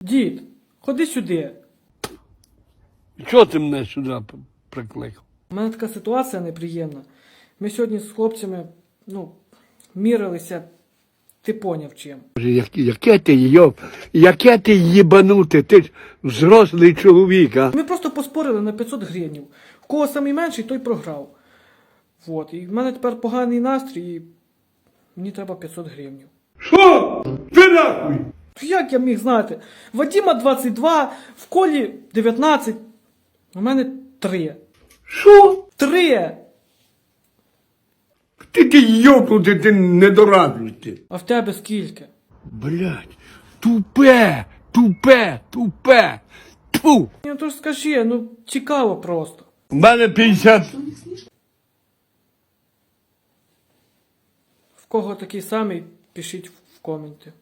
Дід, ходи сюди. Чого ти мене сюди прикликав? У мене така ситуація неприємна. Ми сьогодні з хлопцями, ну, мірилися, ти поняв чим. Як- Яке ти йоп, яке ти їбанути, ти ж взрослий чоловік, а? Ми просто поспорили на 500 гривень. В кого самий менший, той програв. От. І в мене тепер поганий настрій, і мені треба 500 гривень. Що? Ти нахуй? Як я міг знати? Вадіма 22, в колі 19, у мене 3. Що? 3! Ти ти йопнути, ти недоразвитий. А в тебе скільки? Блять, тупе, тупе, тупе. Тьфу. Ну то ж скажи, ну цікаво просто. У мене 50. В кого такий самий, пишіть в коменти.